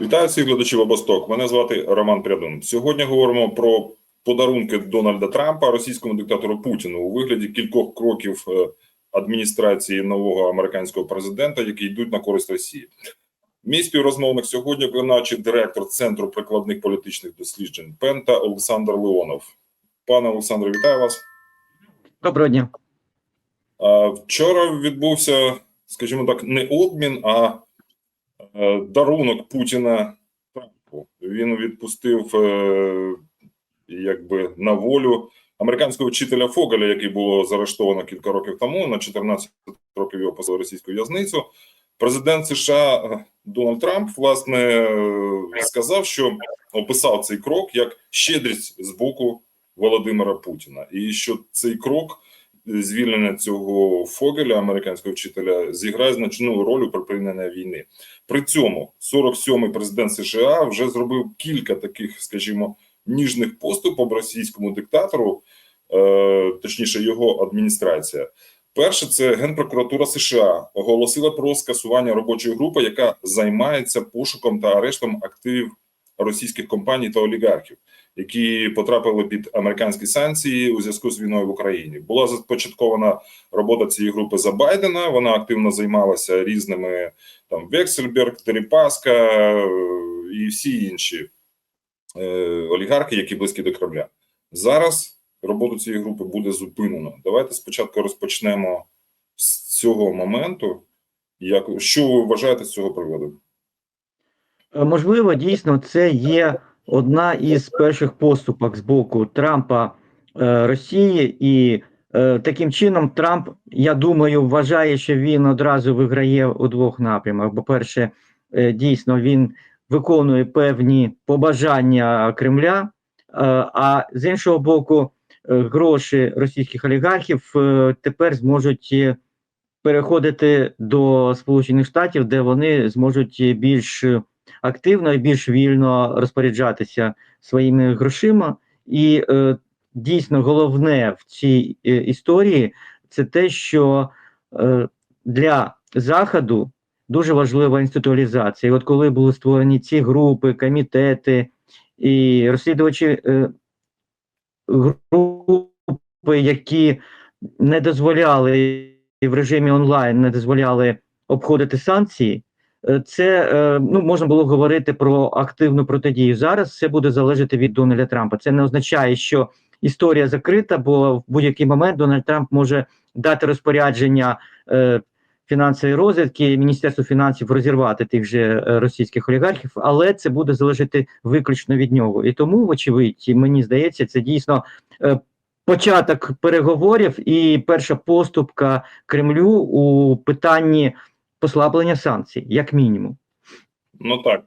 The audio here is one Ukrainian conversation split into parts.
Вітаю всіх глядачів обосток. Мене звати Роман Прядун. Сьогодні говоримо про подарунки Дональда Трампа російському диктатору Путіну у вигляді кількох кроків е, адміністрації нового американського президента, які йдуть на користь Росії. Мій співрозмовник сьогодні виконавчий директор Центру прикладних політичних досліджень Пента Олександр Леонов. Пане Олександре, вітаю вас. Доброго дня. Вчора відбувся, скажімо так, не обмін, а дарунок Путіна. Він відпустив е, якби на волю американського вчителя Фогеля, який було заарештовано кілька років тому. На 14 років його посадили російську в'язницю. Президент США е, Дональд Трамп власне е, сказав, що описав цей крок як щедрість з боку Володимира Путіна, і що цей крок звільнення цього Фогеля, американського вчителя, зіграє значну роль у припинення війни. При цьому 47-й президент США вже зробив кілька таких, скажімо, ніжних поступок російському диктатору, е, точніше, його адміністрація. Перше, це Генпрокуратура США оголосила про скасування робочої групи, яка займається пошуком та арештом активів російських компаній та олігархів, які потрапили під американські санкції у зв'язку з війною в Україні. Була започаткована робота цієї групи за Байдена. Вона активно займалася різними там Вексельберг, Дерипаска е, і всі інші е, олігархи, які близькі до Кремля. Зараз роботу цієї групи буде зупинено. Давайте спочатку розпочнемо з цього моменту. Як що ви вважаєте з цього приводу? Е, Можливо, дійсно, це є одна із перших поступок з боку Трампа е, Росії, і е, таким чином Трамп, я думаю, вважає, що він одразу виграє у двох напрямах. Бо, перше, е, дійсно він виконує певні побажання Кремля, е, а з іншого боку, е, гроші російських олігархів е, тепер зможуть. е, Переходити до Сполучених Штатів, де вони зможуть більш активно і більш вільно розпоряджатися своїми грошима. І е, дійсно головне в цій е, історії це те, що е, для Заходу дуже важлива інституалізація. І от коли були створені ці групи, комітети і розслідувачі е, групи, які не дозволяли в режимі онлайн не дозволяли обходити санкції, це е, ну можна було говорити про активну протидію. Зараз все буде залежати від Дональда Трампа. Це не означає, що історія закрита, бо в будь-який момент Дональд Трамп може дати розпорядження е, фінансової розвідки, Міністерству фінансів розірвати тих же е, російських олігархів, але це буде залежати виключно від нього. І тому, вочевидь, мені здається, це дійсно. Е, Початок переговорів і перша поступка Кремлю у питанні послаблення санкцій, як мінімум. Ну так.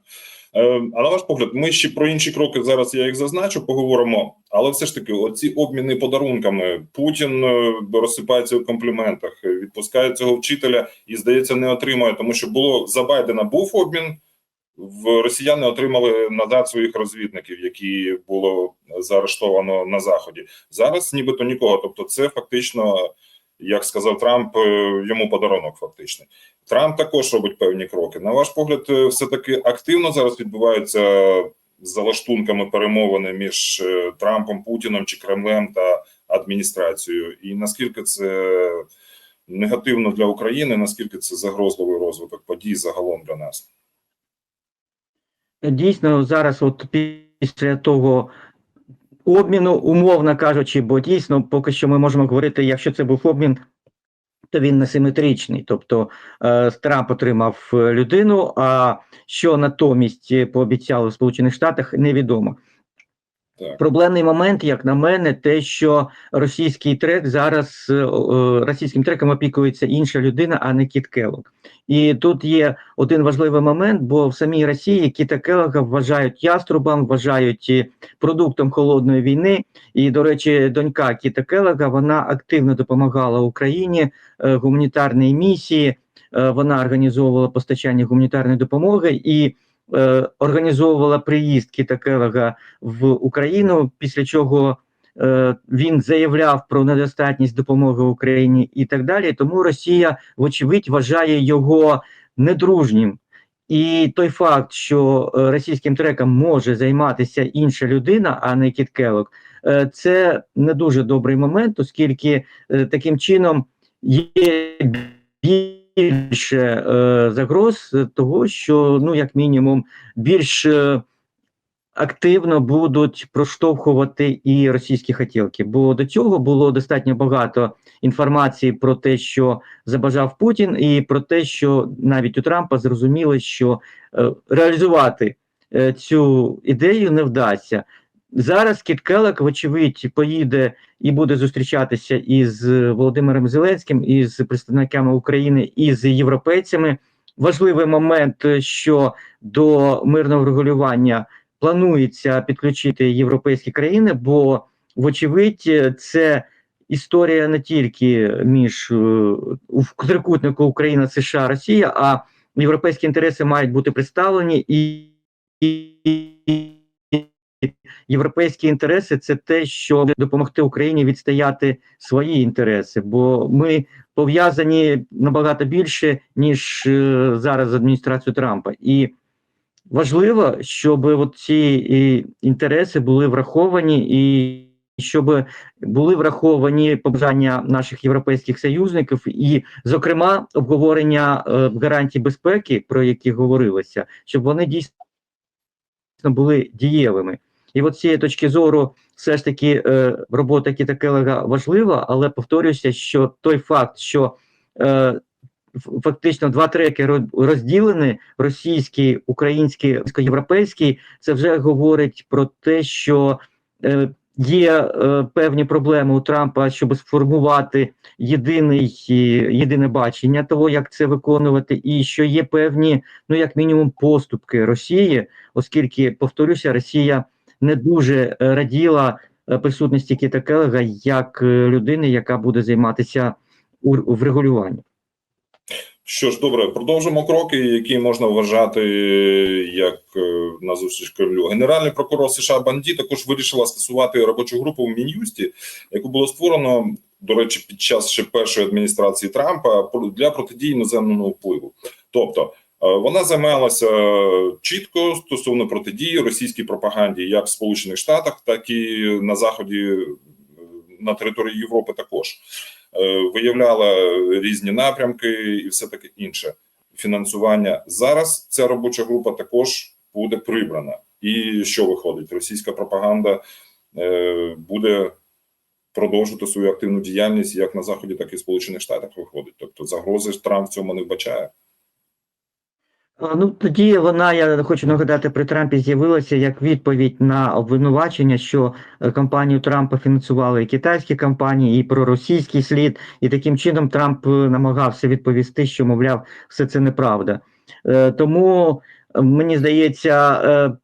Е, А на ваш погляд, ми ще про інші кроки зараз я їх зазначу, поговоримо. Але все ж таки, оці обміни подарунками Путін е, розсипається у компліментах, відпускає цього вчителя і здається, не отримує, тому що було за Байдена був обмін. В росіяни отримали назад своїх розвідників, які було заарештовано на заході. Зараз нібито нікого. Тобто, це фактично, як сказав Трамп, е, йому подарунок. Фактичний Трамп також робить певні кроки. На ваш погляд, е, все таки активно зараз відбуваються за лаштунками перемовини між е, Трампом, Путіном чи Кремлем та адміністрацією, і наскільки це негативно для України, наскільки це загрозливий розвиток подій загалом для нас. Дійсно, зараз, от після того обміну, умовно кажучи, бо дійсно, поки що ми можемо говорити, якщо це був обмін, то він несиметричний. Тобто е, Трамп отримав е, людину, а що натомість пообіцяли в Сполучених Штатах, невідомо. Так. Проблемний момент, як на мене, те, що російський трек зараз е, е, російським треком опікується інша людина, а не Кіт Келлог. І тут є один важливий момент, бо в самій Росії Кіта Келлога вважають яструбом, вважають е, продуктом холодної війни. І, до речі, донька Кіта Келлога, вона активно допомагала Україні гуманітарній місії. Вона організовувала постачання гуманітарної допомоги і е, організовувала приїзд Кіта Келлога в Україну, після чого е, він заявляв про недостатність допомоги Україні і так далі. Тому Росія, вочевидь, вважає його недружнім І той факт, що е, російським треком може займатися інша людина, а не Кіт Келлог, е, це не дуже добрий момент, оскільки таким чином є більше е, загроз того, що ну як мінімум більш е, активно будуть проштовхувати і російські хотілки. Бо до цього було достатньо багато інформації про те, що забажав Путін, і про те, що навіть у Трампа зрозуміли, що е, реалізувати е, цю ідею не вдасться. Зараз Кіт Келек, вочевидь, поїде і буде зустрічатися із Володимиром Зеленським, із представниками України і з європейцями. Важливий момент, е, що до мирного регулювання планується підключити європейські країни, бо, вочевидь, е, це історія не тільки між е, в трикутнику Україна, США, Росія, а європейські інтереси мають бути представлені і. Європейські інтереси це те, що допомогти Україні відстояти свої інтереси, бо ми пов'язані набагато більше ніж е, зараз з адміністрацією Трампа, і важливо, щоб ці і, інтереси були враховані, і щоб були враховані побажання наших європейських союзників, і, зокрема, обговорення е, гарантій безпеки, про які говорилося, щоб вони дійсно були дієвими. І от з цієї точки зору, все ж таки, е, робота Кіта Келега важлива, але повторюся, що той факт, що е, фактично два треки ро- розділені: російський, український, європейський, це вже говорить про те, що е, є е, певні проблеми у Трампа, щоб сформувати єдиний, е, єдине бачення того, як це виконувати, і що є певні, ну як мінімум, поступки Росії, оскільки повторюся, Росія не дуже е, раділа е, присутності Кіта Келега як е, людини, яка буде займатися у, в. Що ж, добре, продовжимо кроки, які можна вважати як на зустріч Кремлю. Генеральний прокурор США Банді також вирішила скасувати робочу групу в Мін'юсті, яку було створено, до речі, під час ще першої адміністрації Трампа для протидії іноземному впливу. Тобто вона займалася чітко стосовно протидії російській пропаганді, як в Сполучених Штатах, так і на заході е, на території Європи також е, виявляла різні напрямки і все таке інше фінансування. Зараз ця робоча група також буде прибрана. І що виходить? Російська пропаганда е, буде продовжувати свою активну діяльність як на заході, так і в Сполучених Штатах виходить. Тобто загрози Трамп в цьому не вбачає. Ну тоді вона, я хочу нагадати, при Трампі з'явилася як відповідь на обвинувачення, що е, кампанію Трампа фінансували і китайські компанії, і проросійський слід, і таким чином Трамп е, намагався відповісти, що мовляв, все це неправда. Е, Тому мені здається,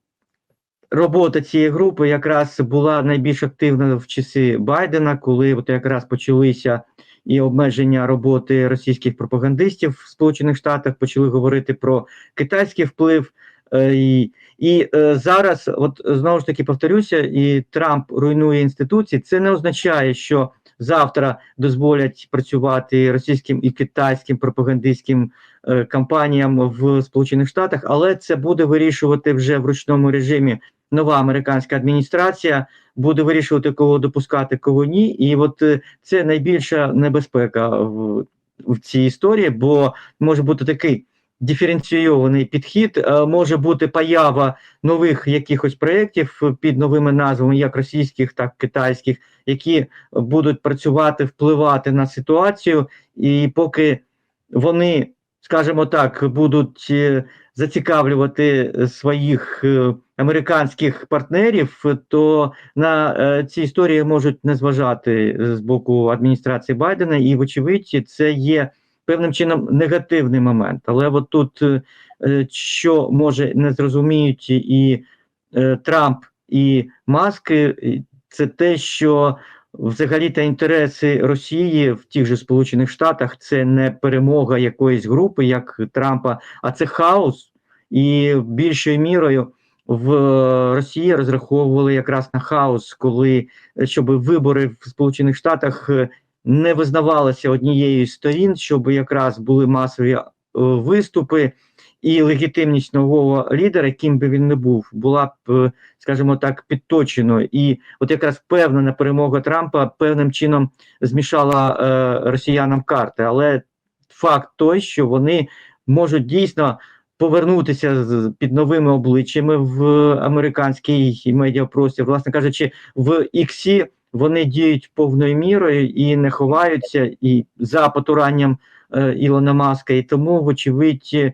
робота цієї групи якраз була найбільш активна в часи Байдена, коли от якраз почалися і обмеження роботи російських пропагандистів в Сполучених Штатах, почали говорити про китайський вплив. Е, І, і е, зараз, от знову ж таки повторюся, і Трамп руйнує інституції. Це не означає, що завтра дозволять працювати російським і китайським пропагандистським е, кампаніям в Сполучених Штатах, але це буде вирішувати вже в ручному режимі нова американська адміністрація. Буде вирішувати, кого допускати, кого ні. І от е, це найбільша небезпека в, в цій історії, бо може бути такий диференційований підхід, е, може бути поява нових якихось проєктів під новими назвами, як російських, так і китайських, які будуть працювати, впливати на ситуацію, і поки вони, скажімо так, будуть е, зацікавлювати своїх е, американських партнерів, то на е, ці історії можуть не зважати з боку адміністрації Байдена, і вочевидь, це є певним чином негативний момент. Але от тут е, е, що може не зрозуміють і е, Трамп і Маски, це те, що взагалі та інтереси Росії в тих же Сполучених Штатах це не перемога якоїсь групи, як Трампа, а це хаос, і більшою мірою в Росії розраховували якраз на хаос, коли е, щоб вибори в Сполучених Штатах е, не визнавалися однією з сторін, щоб якраз були масові виступи і легітимність нового лідера, ким би він не був, була б, е, скажімо так, підточеною. І от якраз впевнена перемога Трампа певним чином змішала е, росіянам карти. Але факт той, що вони можуть дійсно повернутися з під новими обличчями в американський медіапростір, власне кажучи, в іксі вони діють повною мірою і не ховаються, і за потуранням е, Ілона Маска, і тому, вочевидь, е,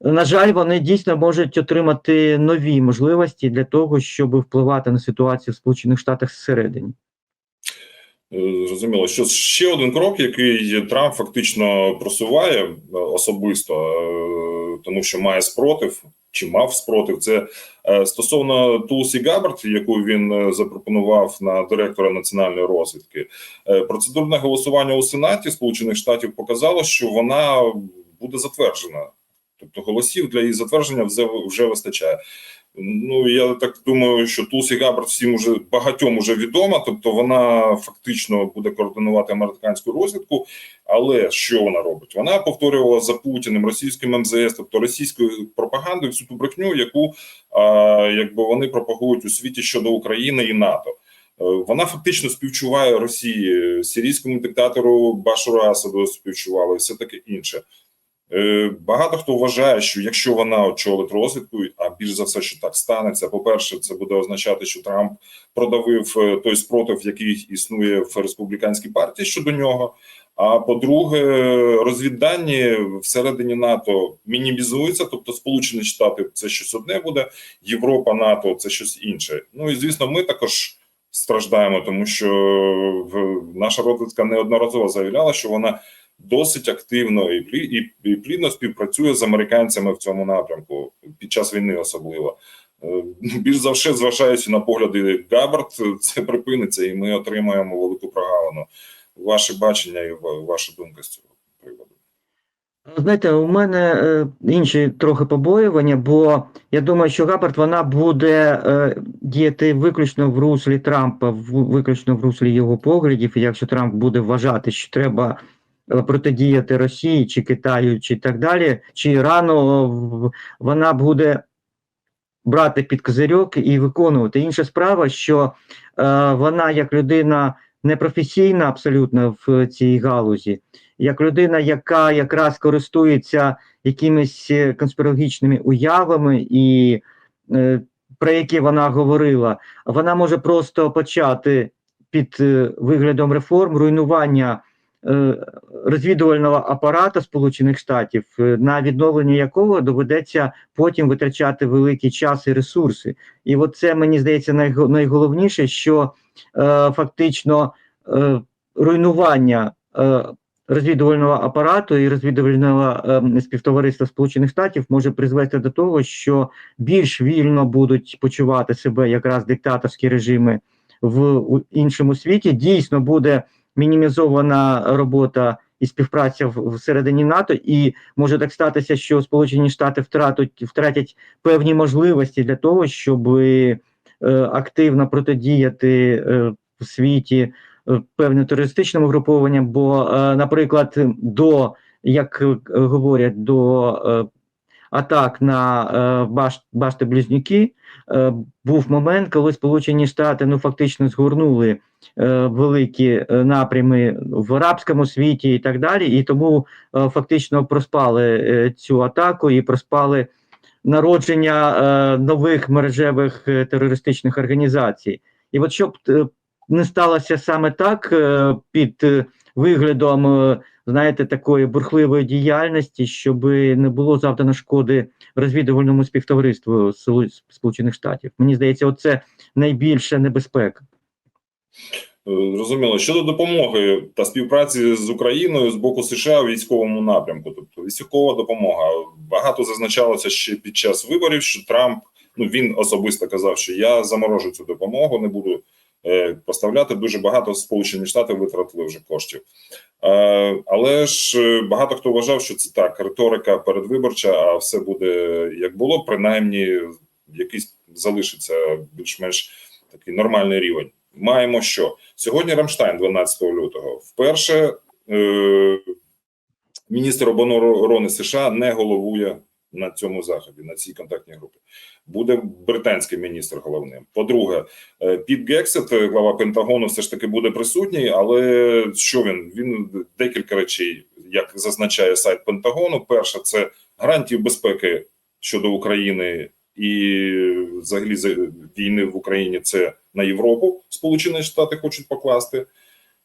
на жаль, вони дійсно можуть отримати нові можливості для того, щоб впливати на ситуацію в Сполучених Штатах зсередині. Е, Зрозуміло, що ще один крок, який Трамп фактично просуває е, особисто, е, тому що має спротив чи мав спротив, це стосовно Тулсі Габбард, яку він запропонував на директора національної розвідки. Процедурне голосування у Сенаті Сполучених Штатів показало, що вона буде затверджена. Тобто голосів для її затвердження вже вистачає. Ну я так думаю, що Тулсі Габбард всім уже багатьом уже відома. Тобто вона фактично буде координувати американську розвідку. Але що вона робить? Вона повторювала за Путіним російським МЗС, тобто російською пропагандою всю ту брехню, яку а, якби вони пропагують у світі щодо України і НАТО. Е, Вона фактично співчуває Росії, сирійському диктатору Башару Асаду співчувала і все таке інше. Е, Багато хто вважає, що якщо вона очолить розвідку, а більш за все, що так станеться, по-перше, це буде означати, що Трамп продавив е, той спротив, який існує в республіканській партії щодо нього. А по-друге, розвіддані всередині НАТО мінімізуються, тобто Сполучені Штати це щось одне буде, Європа, НАТО це щось інше. Ну і звісно, ми також страждаємо, тому що в наша розвідка неодноразово заявляла, що вона досить активно і плі- і, плідно співпрацює з американцями в цьому напрямку під час війни, особливо. Е, Більш за все, зважаючи на погляди Габард, це припиниться, і ми отримаємо велику прогалину. Ваше бачення і ва- ваша думка з цього приводу. Знаєте, у мене е, інші трохи побоювання, бо я думаю, що Габард вона буде е, діяти виключно в руслі Трампа, в, виключно в руслі його поглядів. І якщо Трамп буде вважати, що треба протидіяти Росії чи Китаю, чи так далі, чи Ірану, вона буде брати під козирьок і виконувати. Інша справа, що е, вона як людина непрофесійна абсолютно в цій галузі як людина, яка якраз користується якимись е, конспірологічними уявами, і е, про які вона говорила, вона може просто почати під е, виглядом реформ руйнування е, розвідувального апарату Сполучених Штатів, е, на відновлення якого доведеться потім витрачати великий час і ресурси. І от це мені здається найго- найголовніше, що е, фактично е, руйнування. Е, розвідувального апарату і розвідувального ем, співтовариства Сполучених Штатів може призвести до того, що більш вільно будуть почувати себе якраз диктаторські режими в іншому світі. Дійсно буде мінімізована робота і співпраця всередині НАТО, і може так статися, що Сполучені Штати втратять, втратять певні можливості для того, щоб е, активно протидіяти е, в світі е, певним терористичним угрупованням, бо, е, наприклад, до, як е, говорять, до е, атак на е, баш, башти Близнюки е, був момент, коли Сполучені Штати ну фактично згорнули е, великі напрями в арабському світі і так далі, і тому фактично проспали цю атаку і проспали народження нових мережевих терористичних організацій. І от щоб не сталося саме так під виглядом, знаєте, такої бурхливої діяльності, щоб не було завдано шкоди розвідувальному співтовариству Сполу- Сполучених Штатів. Мені здається, оце найбільша небезпека. Е, Зрозуміло. Щодо допомоги та співпраці з Україною з боку США у військовому напрямку, тобто військова допомога, багато зазначалося ще під час виборів, що Трамп ну він особисто казав, що я заморожу цю допомогу, не буду поставляти. Дуже багато Сполучені Штати витратили вже коштів. Е, але ж е, багато хто вважав, що це так, риторика передвиборча, а все буде як було, принаймні якийсь залишиться більш-менш такий нормальний рівень. Маємо що сьогодні. Рамштайн, 12 лютого, вперше е, міністр оборони США не головує на цьому заході, на цій контактній групі. Буде британський міністр головним. По-друге, е, Піт Гексет, е, глава Пентагону, все ж таки буде присутній, але що він? Він декілька речей, як зазначає сайт Пентагону. Перше, це гарантії безпеки щодо України і взагалі за- війни в Україні. Це на Європу. Сполучені Штати хочуть покласти.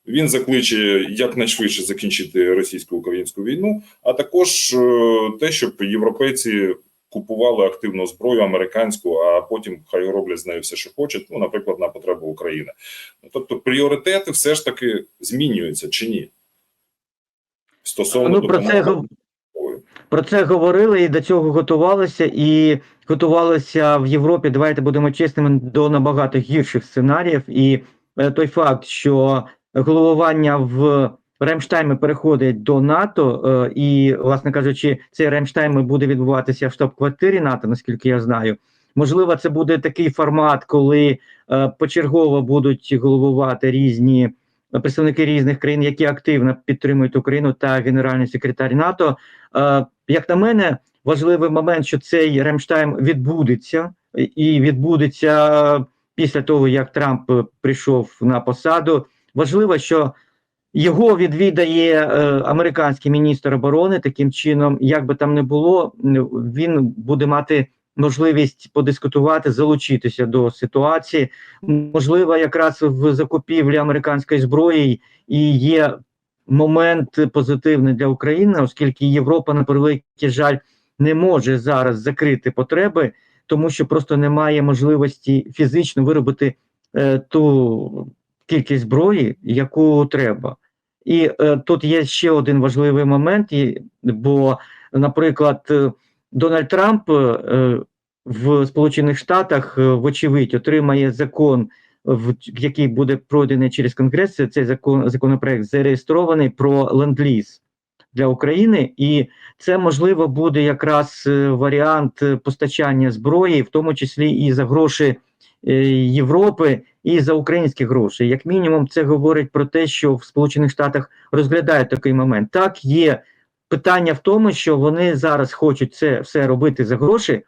Він закличе якнайшвидше закінчити російсько-українську війну, а також е, те, щоб європейці купували активну зброю американську, а потім хай роблять з нею все, що хочуть. Ну, наприклад, на потребу України. Ну, тобто, пріоритети все ж таки змінюються чи ні? Стосовно Ну, про це, про це говорили і до цього готувалися, і готувалися в Європі. Давайте будемо чесними до набагато гірших сценаріїв. І е, той факт, що головування в Ремштаймі переходить до НАТО, е, і, власне кажучи, цей Ремштайм буде відбуватися в штаб-квартирі НАТО, наскільки я знаю. Можливо, це буде такий формат, коли е, почергово будуть головувати різні представники різних країн, які активно підтримують Україну та генеральний секретар НАТО. Е, Як на мене, важливий момент, що цей Ремштайм відбудеться, і відбудеться після того, як Трамп е, прийшов на посаду. Важливо, що його відвідає е, американський міністр оборони. Таким чином, як би там не було, він буде мати можливість подискутувати, залучитися до ситуації. Можливо, якраз в закупівлі американської зброї і є момент позитивний для України, оскільки Європа, на превеликий жаль, не може зараз закрити потреби, тому що просто немає можливості фізично виробити е, ту кількість зброї, яку треба. І е, тут є ще один важливий момент, і, бо, наприклад, е, Дональд Трамп е, в Сполучених Штатах, е, вочевидь, отримає закон, в який буде пройдений через Конгрес. Цей закон законопроект зареєстрований про ленд-ліз для України, і це можливо буде якраз е, варіант постачання зброї, в тому числі і за гроші Європи, і за українські гроші. Як мінімум, це говорить про те, що в Сполучених Штатах розглядають такий момент. Так, є питання в тому, що вони зараз хочуть це все робити за гроші,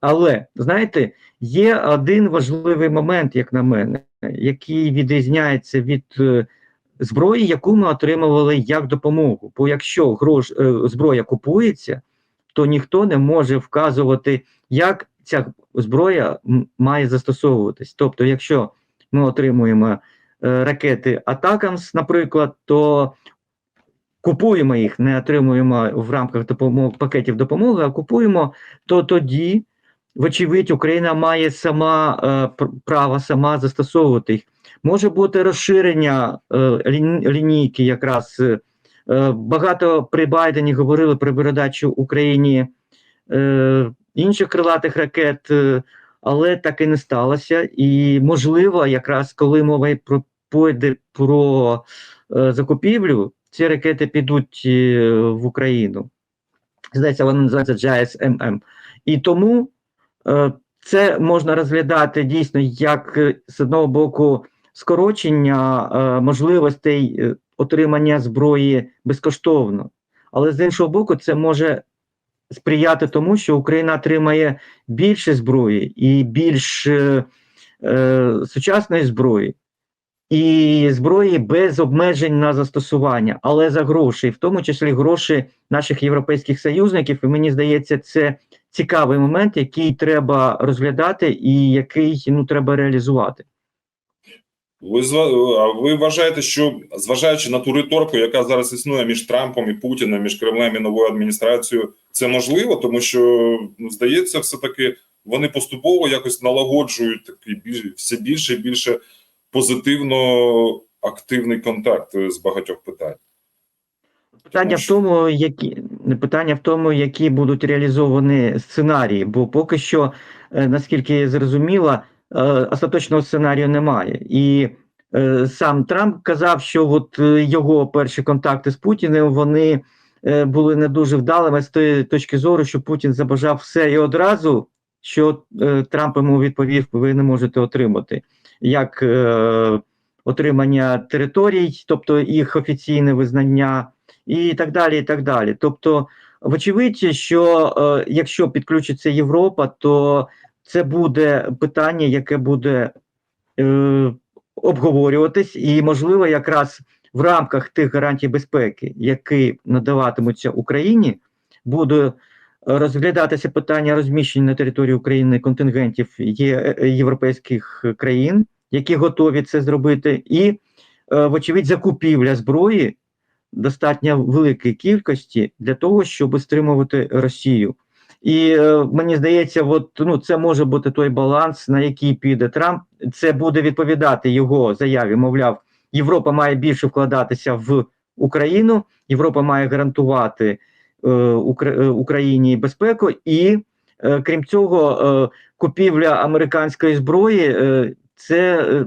але знаєте, є один важливий момент, як на мене, який відрізняється від е, зброї, яку ми отримували як допомогу. Бо якщо грош, е, зброя купується, то ніхто не може вказувати, як ця зброя має застосовуватись. Тобто, якщо ми отримуємо е, ракети Атакамс, наприклад, то купуємо їх, не отримуємо в рамках допомог, пакетів допомоги, а купуємо, то тоді, вочевидь, Україна має сама е, право сама застосовувати їх. Може бути розширення е, лінійки якраз. Багато при Байдені говорили про передачу Україні інших крилатих ракет, е, але так і не сталося. І можливо, якраз коли мова про пойде про е, закупівлю, ці ракети підуть е, в Україну. Здається, вона називається JSMM. І тому це можна розглядати дійсно як з одного боку скорочення можливостей отримання зброї безкоштовно, але з іншого боку, це може сприяти тому, що Україна отримає більше зброї і більш е, е, сучасної зброї, і зброї без обмежень на застосування, але за гроші, в тому числі гроші наших європейських союзників. І мені здається, це цікавий момент, який треба розглядати і який ну треба реалізувати. Ви зва- а ви вважаєте, що зважаючи на ту риторику, яка зараз існує між Трампом і Путіним, між Кремлем і новою адміністрацією, це можливо, тому що ну, здається, все таки вони поступово якось налагоджують такий більш все більше і більше позитивно активний контакт з багатьох питань. Питання Тому в тому, які питання в тому, які будуть реалізовані сценарії, бо поки що, е, наскільки я зрозуміла, е, остаточного сценарію немає. І е, сам Трамп казав, що от е, його перші контакти з Путіним вони були не дуже вдалими з тої точки зору, що Путін забажав все і одразу, що Трамп йому відповів: ви не можете отримати як отримання територій, тобто їх офіційне визнання і так далі. і так далі. Тобто, вочевидь, що е, якщо підключиться Європа, то це буде питання, яке буде е, обговорюватись, і, можливо, якраз в рамках тих гарантій безпеки, які надаватимуться Україні, буде розглядатися питання розміщення на території України контингентів є, е, європейських країн, які готові це зробити, і, е, вочевидь, закупівля зброї достатньо великої кількості для того, щоб стримувати Росію. І е, мені здається, от, ну, це може бути той баланс, на який піде Трамп. Це буде відповідати його заяві. Мовляв, Європа має більше вкладатися в Україну, Європа має гарантувати е, е, Україні безпеку, і е, крім цього, е, купівля американської зброї е, це е,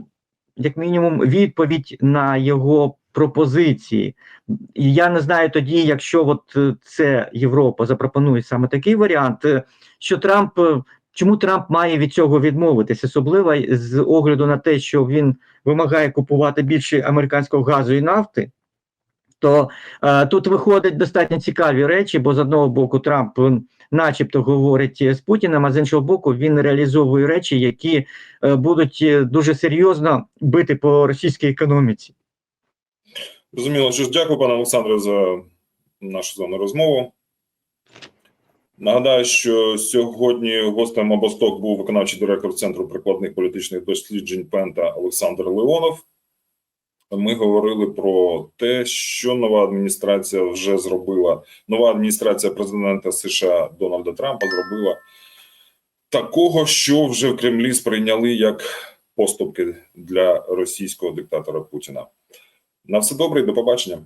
як мінімум відповідь на його пропозиції. І я не знаю тоді, якщо от е, це Європа запропонує саме такий варіант, е, що Трамп. е, Чому Трамп має від цього відмовитись, особливо з огляду на те, що він вимагає купувати більше американського газу і нафти, то е, тут виходять достатньо цікаві речі, бо з одного боку Трамп начебто говорить з Путіним, а з іншого боку, він реалізовує речі, які е, будуть дуже серйозно бити по російській економіці. Зрозуміло, що ж дякую, пане Олександре, за нашу з вами розмову. Нагадаю, що сьогодні гостем обосток був виконавчий директор Центру прикладних політичних досліджень Пента Олександр Леонов. Ми говорили про те, що нова адміністрація вже зробила. Нова адміністрація президента США Дональда Трампа зробила такого, що вже в Кремлі сприйняли як поступки для російського диктатора Путіна. На все добре і до побачення.